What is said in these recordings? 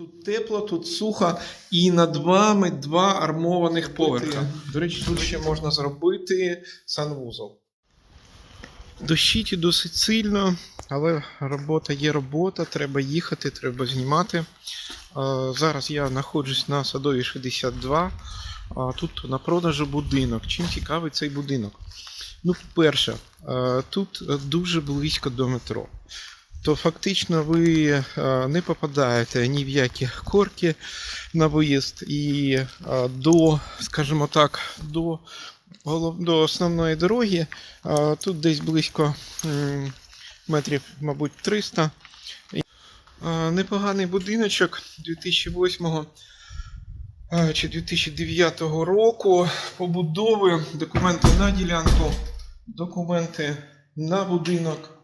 Тут тепло, тут сухо, і над вами два армованих поверха. До речі, тут ще можна зробити санвузол. Дощить досить сильно, але робота є робота, треба їхати, треба знімати. Е, Зараз я знаходжусь на садовій 62. Тут на продажу будинок. Чим цікавий цей будинок? Ну, перше, е, тут дуже близько до метро. То фактично ви е, не попадаєте ні в які корки на виїзд і е, до, скажімо так, до, до основної дороги. е, Тут десь близько метрів, мабуть, 300. Е, Непоганий будиночок 2008 е, чи 2009 року побудови, документи на ділянку, документи на будинок.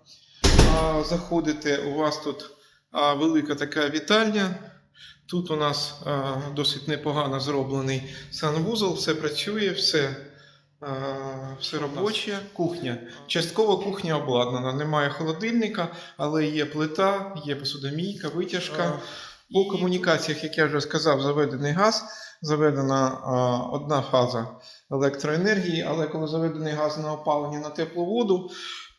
Заходите, у вас тут велика така вітальня. Тут у нас досить непогано зроблений санвузол, все працює, все, все робоче. Кухня. Частково кухня обладнана. Немає холодильника, але є плита, є посудомійка, витяжка. По комунікаціях, як я вже сказав, заведений газ, заведена а, одна фаза електроенергії, але коли заведений газ на опалення на теплу воду,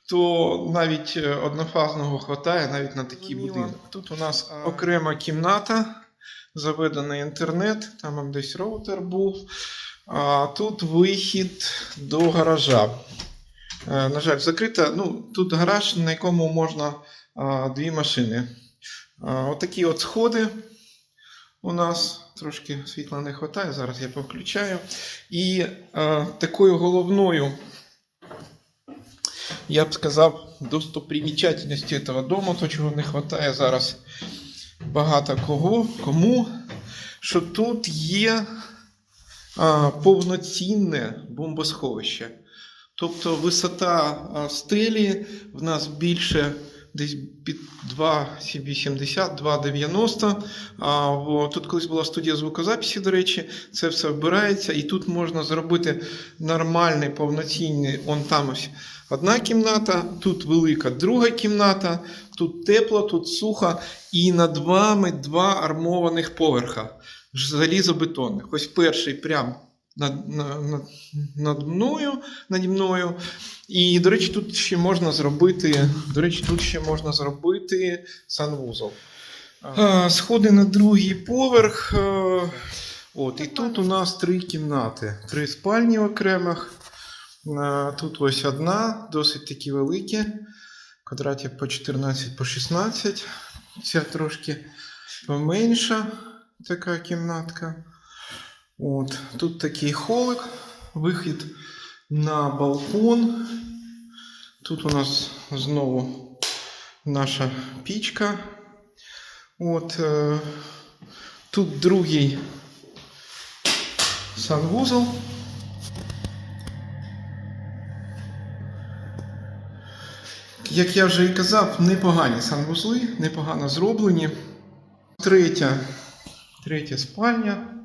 то навіть е, однофазного хватає навіть на такий будинок. Тут у нас окрема кімната, заведений інтернет, там десь роутер був. А тут вихід до гаража. Е, На жаль, закрита. Ну, тут гараж, на якому можна а, дві машини. А, Отакі от сходи у нас. Трошки світла не вистачає, зараз я повключаю. І е, такою головною, я б сказав, достопримічательністю цього дому, то чого не вистачає зараз багато кого, кому, що тут є а, повноцінне бомбосховище. Тобто висота стелі в нас більше десь під 2,80, 2,90. Тут колись була студія звукозаписі, до речі, це все вбирається, і тут можна зробити нормальний, повноцінний, он там ось одна кімната, тут велика друга кімната, тут тепло, тут сухо, і над вами два армованих поверха залізобетонних. Ось перший прям над, над, над, мною, наді мною. І, до речі, тут ще можна зробити. До речі, тут ще можна зробити санвузол. Сходи на другий поверх. е, От, і тут у нас три кімнати, три спальні окремих. Тут ось одна, досить такі великі. Квадратів по 14 по 16. Ця трошки поменша така кімнатка. От, тут такий холик, вихід на балкон. Тут у нас знову наша пічка. От, е, тут другий санвузол. Як я вже і казав, непогані санвузли, непогано зроблені. Третя, третя спальня.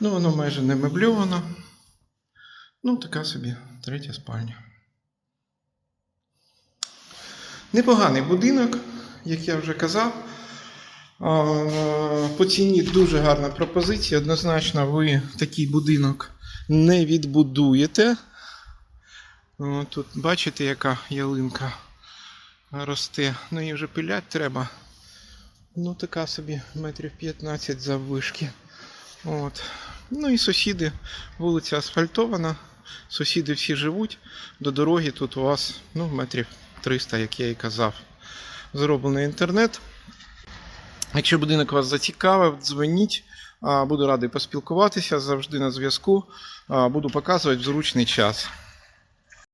Ну, воно майже не мебльовано. Ну, така собі третя спальня. Непоганий будинок, як я вже казав. По ціні дуже гарна пропозиція. Однозначно, ви такий будинок не відбудуєте. Тут бачите, яка ялинка росте. Ну її вже пилять треба. Ну, така собі метрів 15 заввишки. От. Ну і сусіди, вулиця асфальтована, сусіди всі живуть. До дороги тут у вас ну, метрів 300, як я і казав. Зроблений інтернет. Якщо будинок вас зацікавив, дзвоніть. Буду радий поспілкуватися завжди на зв'язку. Буду показувати в зручний час.